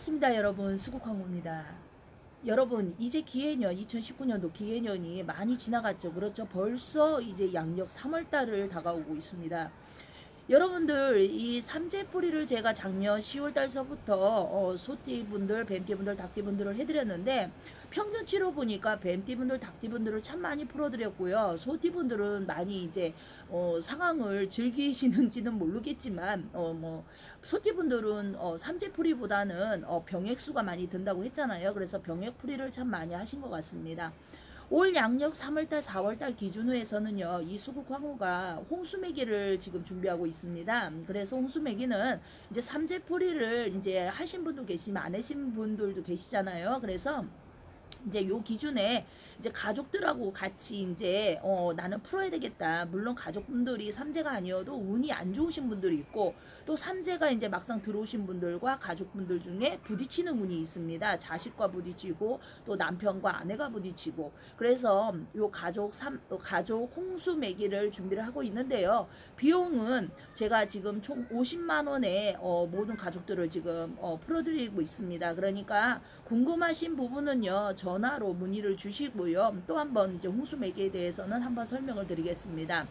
반갑습니다 여러분. 수국황후입니다. 여러분 이제 기해년 2019년도 기해년이 많이 지나갔죠. 그렇죠? 벌써 이제 양력 3월달을 다가오고 있습니다 여러분들 이 삼재뿌리를 제가 작년 10월달서부터 어, 소띠분들 뱀띠분들 닭띠분들을 해드렸는데 평균치로 보니까 뱀띠분들 닭띠분들을 참 많이 풀어드렸고요. 소띠분들은 많이 이제 어, 상황을 즐기시는지는 모르겠지만 어, 뭐 소띠분들은 어, 삼재풀이보다는 어, 병액수가 많이 든다고 했잖아요. 그래서 병액풀이를 참 많이 하신 것 같습니다 올 양력 3월달 4월달 기준으로서는요 이 수국 황후가 홍수매기를 지금 준비하고 있습니다. 그래서 홍수매기는 이제 삼재포리를 이제 하신 분도 계시면 안 하신 분들도 계시잖아요. 그래서 이제 요 기준에 이제 가족들하고 같이 이제 어 나는 풀어야 되겠다. 물론 가족분들이 삼재가 아니어도 운이 안 좋으신 분들이 있고 또 삼재가 이제 막상 들어오신 분들과 가족분들 중에 부딪히는 운이 있습니다. 자식과 부딪히고 또 남편과 아내가 부딪히고 그래서 요 가족 삼 가족 홍수 매기를 준비를 하고 있는데요. 비용은 제가 지금 총 50만 원에 어 모든 가족들을 지금 어 풀어드리고 있습니다. 그러니까 궁금하신 부분은요. 전화로 문의를 주시고요. 또 한번 이제 홍수매기에 대해서는 한번 설명을 드리겠습니다.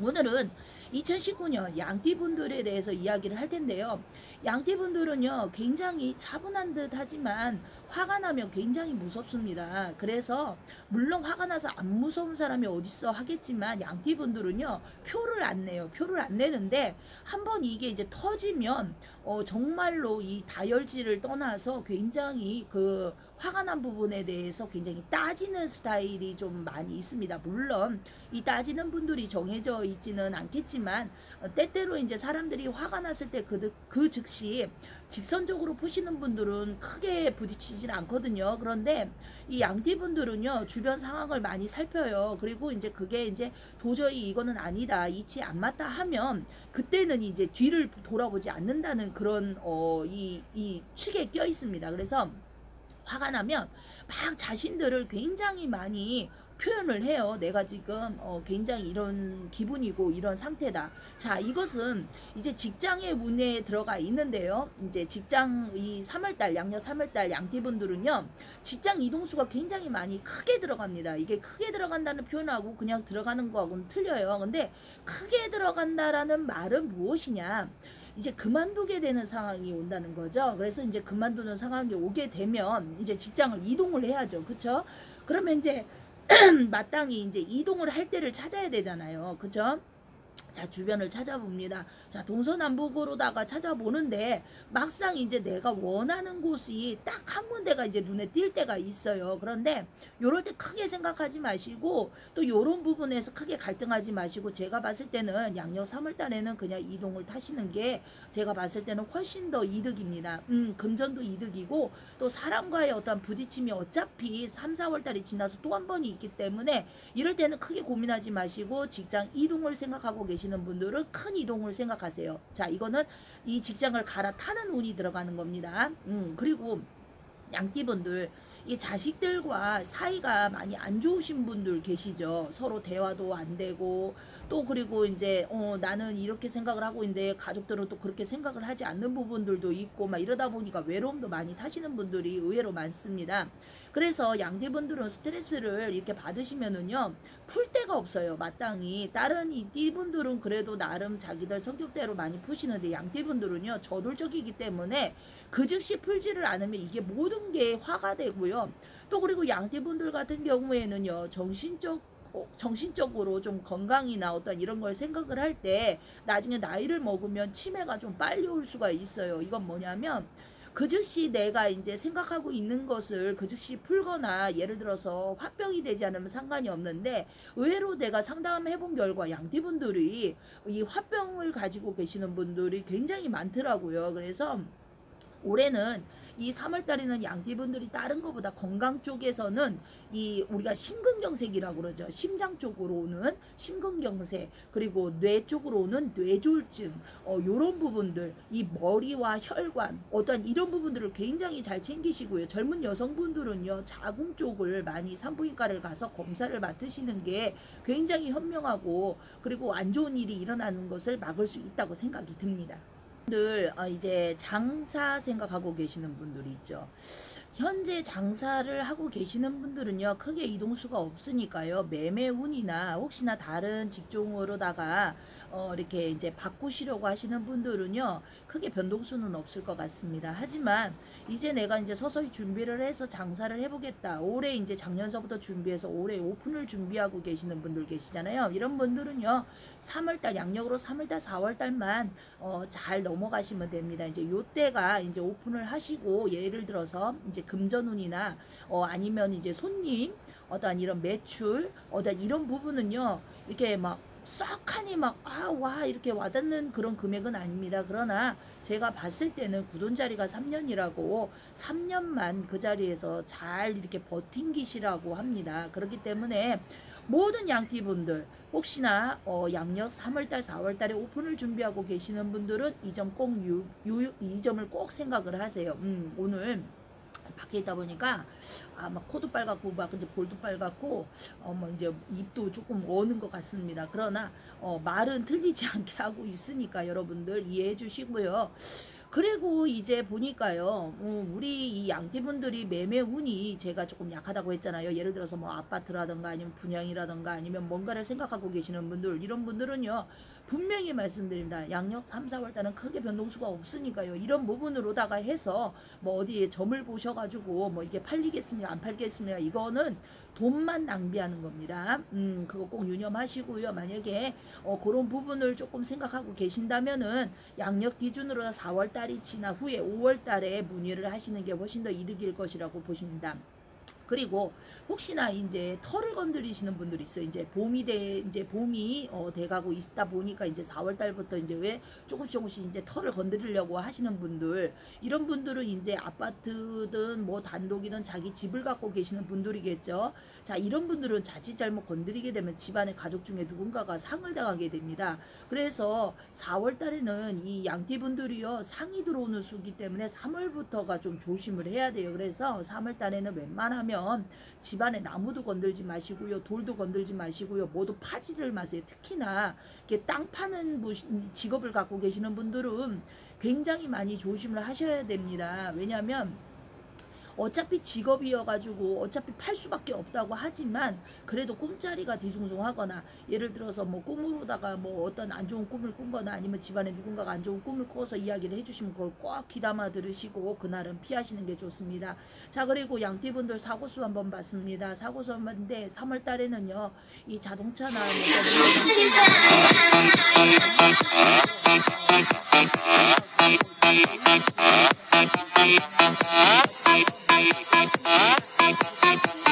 오늘은 2019년 양띠분들에 대해서 이야기를 할 텐데요. 양띠분들은요, 굉장히 차분한 듯 하지만 화가 나면 굉장히 무섭습니다. 그래서, 물론 화가 나서 안 무서운 사람이 어딨어 하겠지만, 양띠분들은요, 표를 안 내요. 표를 안 내는데, 한번 이게 이제 터지면, 어, 정말로 이 다혈질을 떠나서 굉장히 그 화가 난 부분에 대해서 굉장히 따지는 스타일이 좀 많이 있습니다. 물론, 이 따지는 분들이 정해져 있지는 않겠지만, 어, 때때로 이제 사람들이 화가 났을 때 그, 그 즉시 직선적으로 푸시는 분들은 크게 부딪히진 않거든요. 그런데 이 양띠 분들은요, 주변 상황을 많이 살펴요. 그리고 이제 그게 이제 도저히 이거는 아니다, 이치 안 맞다 하면 그때는 이제 뒤를 돌아보지 않는다는 그런, 어, 이, 이 축에 껴 있습니다. 그래서 화가 나면 막 자신들을 굉장히 많이 표현을 해요. 내가 지금 어, 굉장히 이런 기분이고 이런 상태다. 자, 이것은 이제 직장의 문에 들어가 있는데요. 이제 직장 이 3월달 양력 3월달 양띠분들은요. 직장 이동수가 굉장히 많이 크게 들어갑니다. 이게 크게 들어간다는 표현하고 그냥 들어가는 거하고는 틀려요. 근데 크게 들어간다라는 말은 무엇이냐? 이제 그만두게 되는 상황이 온다는 거죠. 그래서 이제 그만두는 상황이 오게 되면 이제 직장을 이동을 해야죠. 그쵸? 그러면 이제 마땅히 이제 이동을 할 때를 찾아야 되잖아요. 그죠? 자 주변을 찾아봅니다. 자 동서남북으로다가 찾아보는데 막상 이제 내가 원하는 곳이 딱 한 군데가 이제 눈에 띌 때가 있어요. 그런데 요럴 때 크게 생각하지 마시고 또 요런 부분에서 크게 갈등하지 마시고 제가 봤을 때는 양력 3월달에는 그냥 이동을 타시는 게 제가 봤을 때는 훨씬 더 이득입니다. 음 금전도 이득이고 또 사람과의 어떤 부딪힘이 어차피 3, 4월달이 지나서 또 한 번이 있기 때문에 이럴 때는 크게 고민하지 마시고 직장 이동을 생각하고 계시 는 분들은 큰 이동을 생각하세요. 자, 이거는 이 직장을 갈아타는 운이 들어가는 겁니다. 음, 그리고 양띠분들 이 자식들과 사이가 많이 안 좋으신 분들 계시죠. 서로 대화도 안 되고 또 그리고 이제 어 나는 이렇게 생각을 하고 있는데 가족들은 또 그렇게 생각을 하지 않는 부분들도 있고 막 이러다 보니까 외로움도 많이 타시는 분들이 의외로 많습니다. 그래서 양대분들은 스트레스를 이렇게 받으시면은요 풀 데가 없어요 마땅히 다른 이 띠분들은 그래도 나름 자기들 성격대로 많이 푸시는데 양띠분들은요 저돌적이기 때문에 그 즉시 풀지를 않으면 이게 모든 게 화가 되고요 또 그리고 양띠분들 같은 경우에는요 정신적 어, 정신적으로 좀 건강이나 어떤 이런 걸 생각을 할 때 나중에 나이를 먹으면 치매가 좀 빨리 올 수가 있어요. 이건 뭐냐면 그 즉시 내가 이제 생각하고 있는 것을 그 즉시 풀거나 예를 들어서 화병이 되지 않으면 상관이 없는데 의외로 내가 상담해 본 결과 양띠분들이 이 화병을 가지고 계시는 분들이 굉장히 많더라고요. 그래서 올해는 이 3월달에는 양띠분들이 다른 것보다 건강 쪽에서는 이 우리가 심근경색이라고 그러죠. 심장 쪽으로 오는 심근경색 그리고 뇌 쪽으로 오는 뇌졸증 어, 요런 부분들 이 머리와 혈관 어떤 이런 부분들을 굉장히 잘 챙기시고요. 젊은 여성분들은요 자궁 쪽을 많이 산부인과를 가서 검사를 맡으시는 게 굉장히 현명하고 그리고 안 좋은 일이 일어나는 것을 막을 수 있다고 생각이 듭니다. 들 어, 이제 장사 생각하고 계시는 분들이 있죠. 현재 장사를 하고 계시는 분들은요 크게 이동수가 없으니까요 매매운이나 혹시나 다른 직종으로다가 어 이렇게 이제 바꾸시려고 하시는 분들은요 크게 변동수는 없을 것 같습니다. 하지만 이제 내가 이제 서서히 준비를 해서 장사를 해보겠다. 올해 이제 작년서부터 준비해서 올해 오픈을 준비하고 계시는 분들 계시잖아요. 이런 분들은요 3월달 양력으로 3월달 4월달만 어 잘 넘어가시면 됩니다. 이제 요때가 이제 오픈을 하시고 예를 들어서 이제 금전운이나 어 아니면 이제 손님 어떠한 이런 매출 어떠한 이런 부분은요 이렇게 막 썩하니 막 아 와 이렇게 와닿는 그런 금액은 아닙니다. 그러나 제가 봤을 때는 굳은 자리가 3년이라고 3년만 그 자리에서 잘 이렇게 버틴기시라고 합니다. 그렇기 때문에 모든 양띠분들 혹시나 어, 양력 3월달 4월달에 오픈을 준비하고 계시는 분들은 이 점 꼭 유, 유, 이 점을 꼭 생각을 하세요. 음, 오늘 밖에 있다 보니까 아막 코도 빨갛고 막 이제 볼도 빨갛고 어뭐 이제 입도 조금 어는 것 같습니다. 그러나 어 말은 틀리지 않게 하고 있으니까 여러분들 이해해 주시고요. 그리고 이제 보니까요, 음, 우리 이 양띠분들이 매매 운이 제가 조금 약하다고 했잖아요. 예를 들어서 뭐 아파트라든가 아니면 분양이라든가 아니면 뭔가를 생각하고 계시는 분들, 이런 분들은요, 분명히 말씀드립니다. 양력 3, 4월 달은 크게 변동수가 없으니까요. 이런 부분으로다가 해서 뭐 어디에 점을 보셔가지고 뭐 이게 팔리겠습니까? 안 팔겠습니까? 이거는 돈만 낭비하는 겁니다. 음, 그거 꼭 유념하시고요. 만약에 어, 그런 부분을 조금 생각하고 계신다면은 양력 기준으로 4월 달이 지나 후에 5월 달에 문의를 하시는 게 훨씬 더 이득일 것이라고 보십니다. 그리고 혹시나 이제 털을 건드리시는 분들이 있어요. 이제 봄이 돼 이제 봄이 어, 돼가고 있다 보니까 이제 4월 달부터 이제 왜 조금씩 조금씩 이제 털을 건드리려고 하시는 분들 이런 분들은 이제 아파트든 뭐 단독이든 자기 집을 갖고 계시는 분들이겠죠. 자 이런 분들은 자칫 잘못 건드리게 되면 집안의 가족 중에 누군가가 상을 당하게 됩니다. 그래서 4월 달에는 이 양띠 분들이요 상이 들어오는 수기 때문에 3월부터가 좀 조심을 해야 돼요. 그래서 3월 달에는 웬만하면 집안에 나무도 건들지 마시고요. 돌도 건들지 마시고요. 모두 파지를 마세요. 특히나 이렇게 땅 파는 직업을 갖고 계시는 분들은 굉장히 많이 조심을 하셔야 됩니다. 왜냐하면 어차피 직업이어가지고 어차피 팔 수밖에 없다고 하지만 그래도 꿈자리가 뒤숭숭하거나 예를 들어서 뭐 꿈으로다가 뭐 어떤 안 좋은 꿈을 꾼거나 아니면 집안에 누군가가 안 좋은 꿈을 꿔서 이야기를 해주시면 그걸 꼭 귀담아 들으시고 그날은 피하시는 게 좋습니다. 자 그리고 양띠분들 사고수 한번 봤습니다. 사고수 한번 봤는데 3월 달에는요 이 자동차나 뭐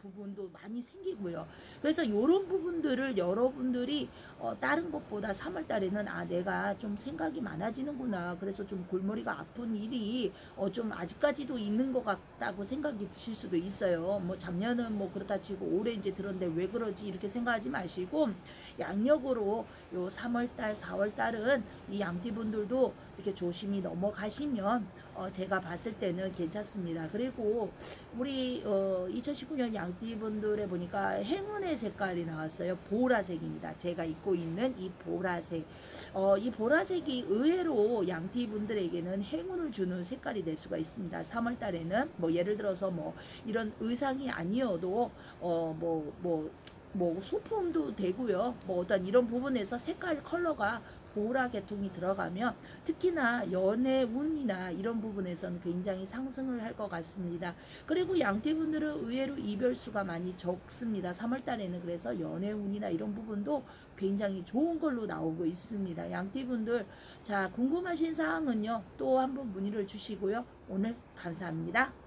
부분도 많이 생기고요. 그래서 이런 부분들을 여러분들이 어, 다른 것보다 3월 달에는 아 내가 좀 생각이 많아지는구나. 그래서 좀 골머리가 아픈 일이 어, 좀 아직까지도 있는 것 같다고 생각이 드실 수도 있어요. 뭐 작년은 뭐 그렇다 치고 올해 이제 들었는데 왜 그러지 이렇게 생각하지 마시고 양력으로 요 3월 달, 4월 달은 이 양띠분들도 이렇게 조심히 넘어가시면 어, 제가 봤을 때는 괜찮습니다. 그리고 우리 어, 2019년 양띠분들에 보니까 행운의 색깔이 나왔어요. 보라색입니다. 제가 입고 있는 이 보라색. 어, 이 보라색이 의외로 양띠분들에게는 행운을 주는 색깔이 될 수가 있습니다. 3월 달에는 뭐 예를 들어서 뭐 이런 의상이 아니어도 어, 뭐, 뭐, 뭐 소품도 되고요. 뭐 어떤 이런 부분에서 색깔 컬러가 보라 계통이 들어가면 특히나 연애 운이나 이런 부분에서는 굉장히 상승을 할 것 같습니다. 그리고 양띠분들은 의외로 이별수가 많이 적습니다. 3월 달에는 그래서 연애 운이나 이런 부분도 굉장히 좋은 걸로 나오고 있습니다. 양띠분들 자 궁금하신 사항은요 또 한번 문의를 주시고요. 오늘 감사합니다.